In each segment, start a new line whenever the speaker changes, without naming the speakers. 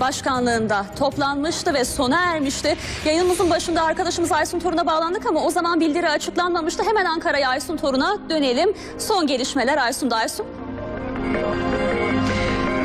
başkanlığında toplanmıştı ve sona ermişti. Yayınımızın başında arkadaşımız Aysun Torun'a bağlandık ama o zaman bildiri açıklanmamıştı. Hemen Ankara'ya Aysun Torun'a dönelim. Son gelişmeler Aysun'da Aysun.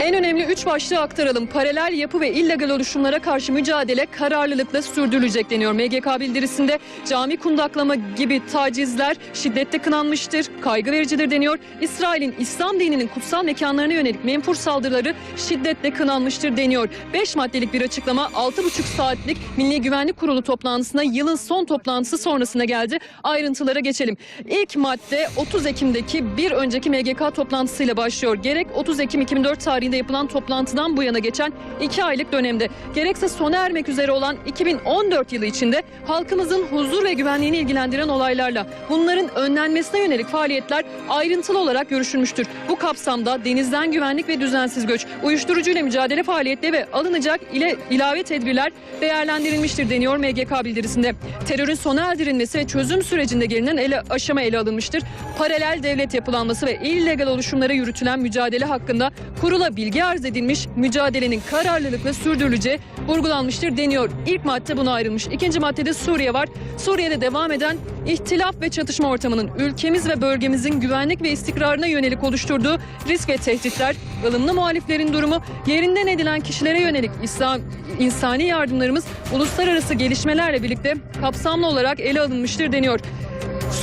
En önemli üç başlığı aktaralım. Paralel yapı ve illegal oluşumlara karşı mücadele kararlılıkla sürdürülecek deniyor. MGK bildirisinde cami kundaklama gibi tacizler şiddette kınanmıştır, kaygı vericidir deniyor. İsrail'in İslam dininin kutsal mekanlarına yönelik menfur saldırıları şiddetle kınanmıştır deniyor. 5 maddelik bir açıklama 6,5 saatlik Milli Güvenlik Kurulu toplantısına yılın son toplantısı sonrasına geldi. Ayrıntılara geçelim. İlk madde 30 Ekim'deki bir önceki MGK toplantısıyla başlıyor. Gerek 30 Ekim 2004 tarihinde yapılan toplantıdan bu yana geçen 2 aylık dönemde gerekse sona ermek üzere olan 2014 yılı içinde halkımızın huzur ve güvenliğini ilgilendiren olaylarla bunların önlenmesine yönelik faaliyetler ayrıntılı olarak görüşülmüştür. Bu kapsamda denizden güvenlik ve düzensiz göç, uyuşturucuyla mücadele faaliyetleri ve alınacak ile ilave tedbirler değerlendirilmiştir deniyor MGK bildirisinde. Terörün sona erdirilmesi ve çözüm sürecinde gelinen ele, aşama ele alınmıştır. Paralel devlet yapılanması ve illegal oluşumlara yürütülen mücadele hakkında kurula bilgi arz edilmiş, mücadelenin kararlılıkla sürdürüleceği vurgulanmıştır deniyor. İlk madde buna ayrılmış. İkinci maddede Suriye var. Suriye'de devam eden ihtilaf ve çatışma ortamının ülkemiz ve bölgemizin güvenlik ve istikrarına yönelik oluşturduğu risk ve tehditler, ılımlı muhaliflerin durumu, yerinden edilen kişilere yönelik İslam, insani yardımlarımız uluslararası gelişmelerle birlikte kapsamlı olarak ele alınmıştır deniyor.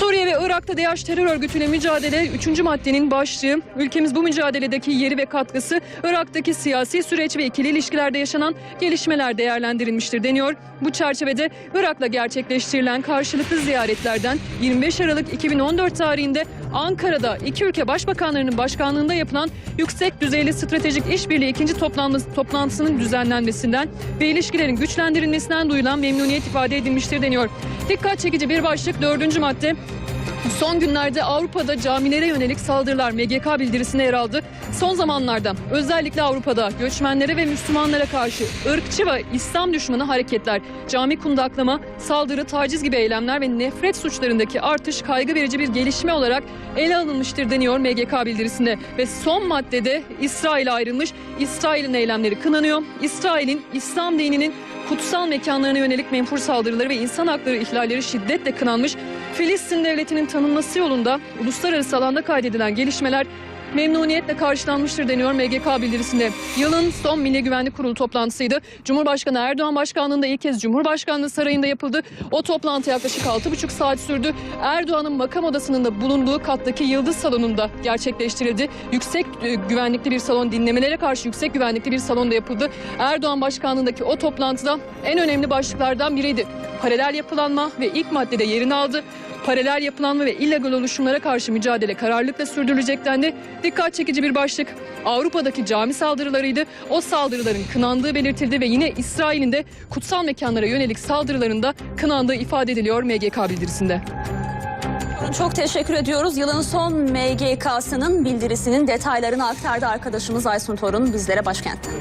Suriye ve Irak'ta DAEŞ terör örgütüyle mücadele 3. maddenin başlığı. Ülkemiz bu mücadeledeki yeri ve katkısı Irak'taki siyasi süreç ve ikili ilişkilerde yaşanan gelişmeler değerlendirilmiştir deniyor. Bu çerçevede Irak'la gerçekleştirilen karşılıklı ziyaretlerden 25 Aralık 2014 tarihinde Ankara'da iki ülke başbakanlarının başkanlığında yapılan yüksek düzeyli stratejik işbirliği ikinci toplantısının düzenlenmesinden ve ilişkilerin güçlendirilmesinden duyulan memnuniyet ifade edilmiştir deniyor. Dikkat çekici bir başlık dördüncü madde. Son günlerde Avrupa'da camilere yönelik saldırılar MGK bildirisine yer aldı. Son zamanlarda özellikle Avrupa'da göçmenlere ve Müslümanlara karşı ırkçı ve İslam düşmanı hareketler, cami kundaklama, saldırı, taciz gibi eylemler ve nefret suçlarındaki artış kaygı verici bir gelişme olarak ele alınmıştır deniyor MGK bildirisinde. Ve son maddede İsrail ayrılmış, İsrail'in eylemleri kınanıyor. İsrail'in İslam dininin kutsal mekanlarına yönelik menfur saldırıları ve insan hakları ihlalleri şiddetle kınanmış. Filistin devletinin tanınması yolunda uluslararası alanda kaydedilen gelişmeler memnuniyetle karşılanmıştır deniyor MGK bildirisinde. Yılın son Milli Güvenlik Kurulu toplantısıydı. Cumhurbaşkanı Erdoğan başkanlığında ilk kez Cumhurbaşkanlığı Sarayı'nda yapıldı. O toplantı yaklaşık 6,5 saat sürdü. Erdoğan'ın makam odasının da bulunduğu kattaki Yıldız Salonu'nda gerçekleştirildi. Yüksek e, güvenlikli bir salon dinlemelere karşı yüksek güvenlikli bir salonda yapıldı. Erdoğan başkanlığındaki o toplantıda en önemli başlıklardan biriydi. Paralel yapılanma ve ilk maddede yerini aldı. Paralel yapılanma ve illegal oluşumlara karşı mücadele kararlılıkla sürdürülecek dendi. Dikkat çekici bir başlık Avrupa'daki cami saldırılarıydı. O saldırıların kınandığı belirtildi ve yine İsrail'in de kutsal mekanlara yönelik saldırılarında kınandığı ifade ediliyor MGK bildirisinde.
Çok teşekkür ediyoruz. Yılın son MGK'sının bildirisinin detaylarını aktardı arkadaşımız Aysun Torun bizlere başkentten.